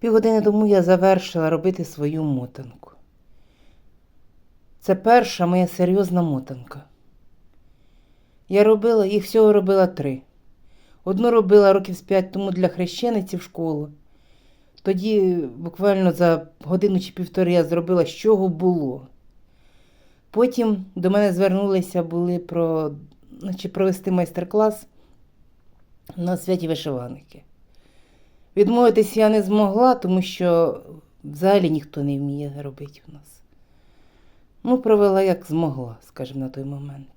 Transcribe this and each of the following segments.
Півгодини тому я завершила робити свою мотанку. Це перша моя серйозна мотанка. Я робила, їх всього робила три. Одну робила років з п'ять тому для хрещениці в школу. Тоді буквально за годину чи півтори я зробила, з чого було. Потім до мене звернулися були про, значить, провести майстер-клас на святі вишиваники. Відмовитись я не змогла, тому що взагалі ніхто не вміє робити у нас. Ну, провела як змогла, скажімо, на той момент.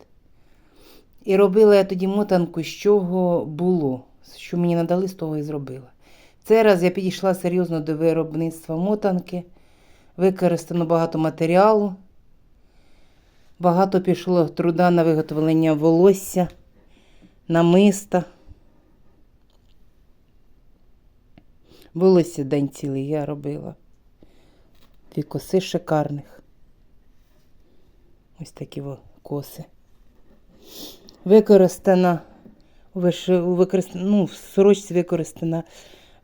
І робила я тоді мотанку, з чого було, що мені надали, з того і зробила. Цей раз я підійшла серйозно до виробництва мотанки, використано багато матеріалу, багато пішло труда на виготовлення волосся, намиста. Волосся день цілий я робила. Дві коси шикарних. Ось такі во коси. Використана у виши- використ... ну, в сорочці використана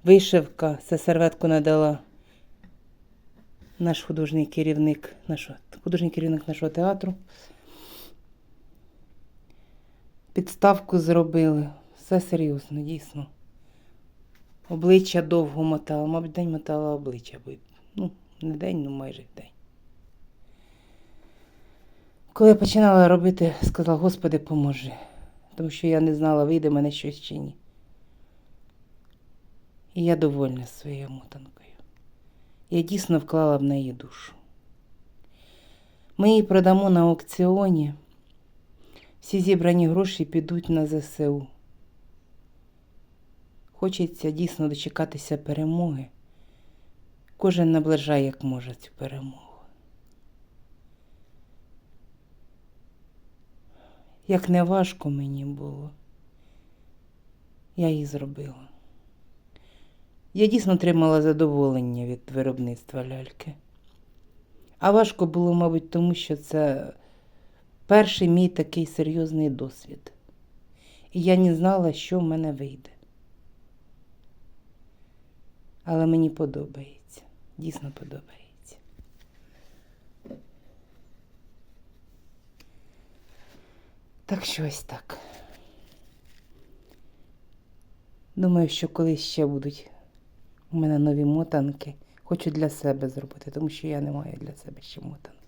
вишивка. Це серветку надала наш художній керівник, нашого, художній керівник нашого театру. Підставку зробили. Все серйозно, дійсно. Обличчя довго мотала, мабуть, день мотала обличчя. Ну, не день, ну майже день. Коли я починала робити, сказала, Господи, поможи. Тому що я не знала, вийде мене щось чи ні. І я довольна своєю мотанкою. Я дійсно вклала в неї душу. Ми її продамо на аукціоні. Всі зібрані гроші підуть на ЗСУ. Хочеться дійсно дочекатися перемоги. Кожен наближає, як може, цю перемогу. Як не важко мені було, я її зробила. Я дійсно отримала задоволення від виробництва ляльки. А важко було, мабуть, тому що це перший мій такий серйозний досвід. І я не знала, що в мене вийде. Але мені подобається, дійсно подобається. Так що ось так. Думаю, що колись ще будуть у мене нові мотанки. Хочу для себе зробити, тому що я не маю для себе ще мотанок.